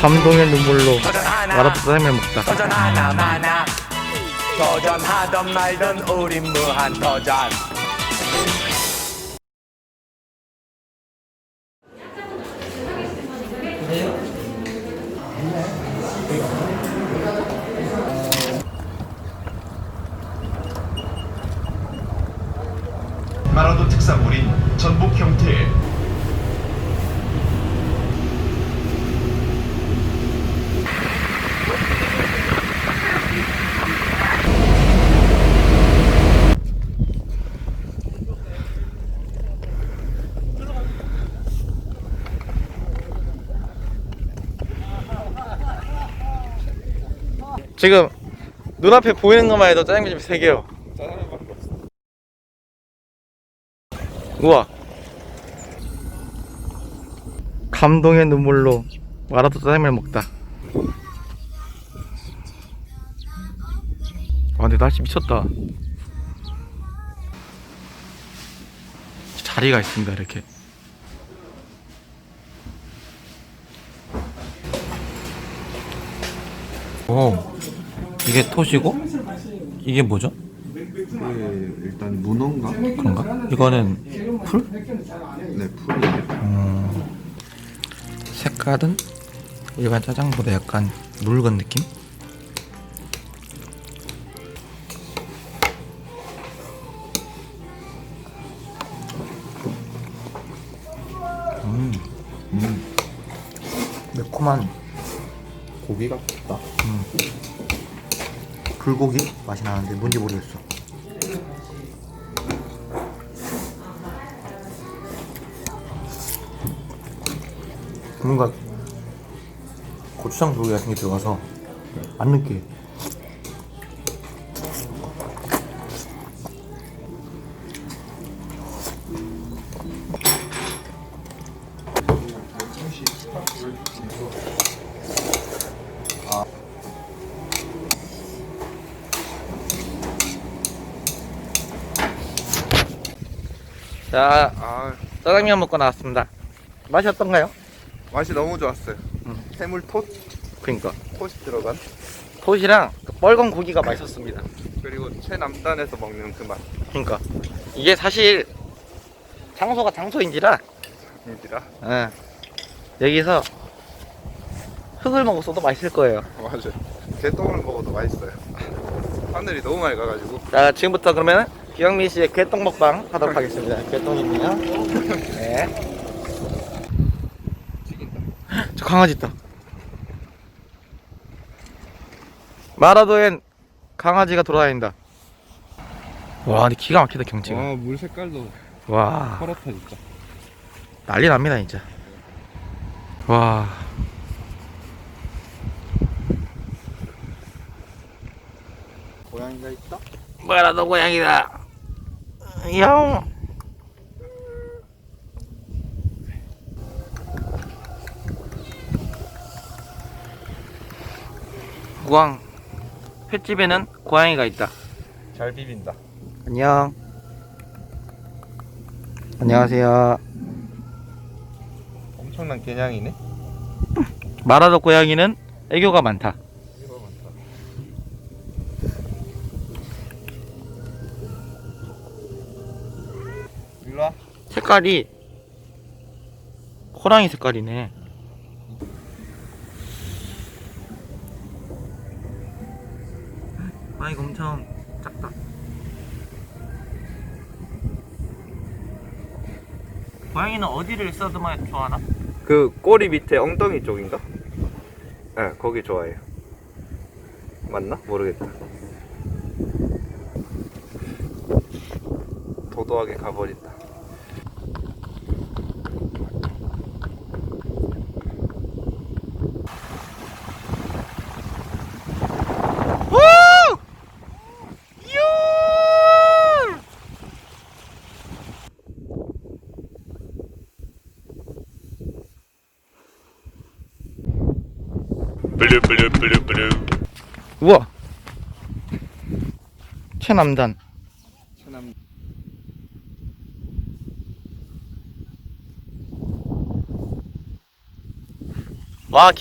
감동의 눈물로 마라도 짜장면 먹다. 도전 하나 마나. 도전하던 말던 우린 무한 도전. 마라도 특산물인 전복 형태의 지금 눈앞에 보이는 것만 해도 짜장면집 3개요. 우와. 감동의 눈물로 마라도 짜장면 먹다. 아 근데 날씨 미쳤다. 자리가 있습니다 이렇게. 오 이게 톳이고 이게 뭐죠? 그 일단 문어인가? 그런가? 이거는 풀? 네 풀이에요. 색깔은 일반 짜장보다 약간 묽은 느낌? 음. 매콤한 고기 같다. 불고기 맛이 나는데 뭔지 모르겠어. 뭔가 고추장 불고기 같은 게 들어가서 안 느끼해. 자, 아, 짜장면 먹고 나왔습니다. 맛이 어떤가요? 맛이 너무 좋았어요. 음. 해물 톳 그러니까 톳이 들어간 톳이랑 그 뻘건 고기가 맛있었습니다. 그리고 최남단에서 먹는 그 맛. 그러니까 이게 사실 장소가 장소인지라 입니다. 예, 여기서 흙을 먹었어도 맛있을 거예요. 맞아요. 개똥을 먹어도 맛있어요. 하늘이 너무 맑아가지고 자, 지금부터 그러면 기영민 씨의 개똥 먹방 하도록 하겠습니다. 개똥이네요. 네. 저 강아지 있다. 마라도엔 강아지가 돌아다닌다. 와, 근데 기가 막히다 경치가. 물 색깔도 와, 파랗다 진짜. 난리 납니다 진짜. 와, 고양이가 있다. 마라도 고양이다. 야옹. 우왕 횟집에는 고양이가 있다. 잘 비빈다. 안녕. 안녕하세요. 엄청난 개냥이네. 마라도 고양이는 애교가 많다. 색깔이 호랑이 색깔이네. 아 이거 엄청 작다. 고양이는 어디를 써드마 좋아하나? 그 꼬리 밑에 엉덩이 쪽인가? 네, 거기 좋아해요. 맞나? 모르겠다. 도도하게 가버린다. 우와. 최남단. 최남 와